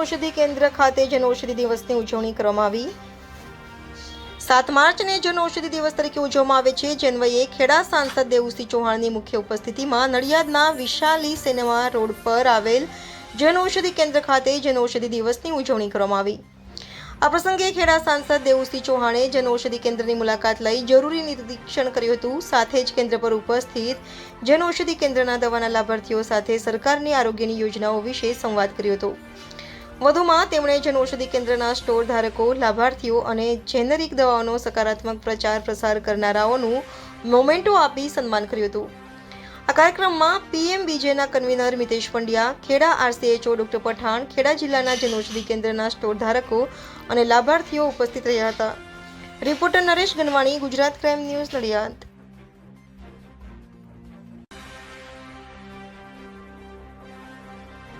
ઔષધિ કેન્દ્ર ખાતે જનઔષધિ દિવસની ઉજવણી કરવામાં આવી. સાત માર્ચને જનઔષધિ દિવસ તરીકે ઉજવવામાં આવે છે. જન્વયે ખેડા સાંસદ દેવુસિંહ ચૌહાણની મુખ્ય ઉપસ્થિતિમાં નડિયાદના વિશાલી સિનેમા રોડ પર આવેલ જન ઔષધિ કેન્દ્ર ખાતે જનઔષધિ દિવસની ઉજવણી કરવામાં આવી. આ પ્રસંગે ખેડા સાંસદ દેવુસિંહ ચૌહાણે જનઔષધિ કેન્દ્રની મુલાકાત લઈ જરૂરી નિરીક્ષણ કર્યું હતું. સાથે જ કેન્દ્ર પર ઉપસ્થિત જન ઔષધિ કેન્દ્રના દવાના લાભાર્થીઓ સાથે સરકારની આરોગ્યની યોજનાઓ વિશે સંવાદ કર્યો હતો. વધુમાં તેમણે જન ઔષધિ કેન્દ્રના સ્ટોર ધારકો, લાભાર્થીઓ અને જેનરિક દવાઓનો સકારાત્મક પ્રચાર પ્રસાર કરનારાઓનું મોમેન્ટો આપી સન્માન કર્યું હતું. આ કાર્યક્રમમાં PM બીજેના convener Mitesh Pandya, Kheda RCHO doctor Pathan, Kheda જિલ્લાના જનૌષધિ કેન્દ્રના સ્ટોર ધારકો અને લાભાર્થીઓ ઉપસ્થિત રહ્યા હતા. Reporter Naresh Ganwani, Gujarat crime news Nadiad.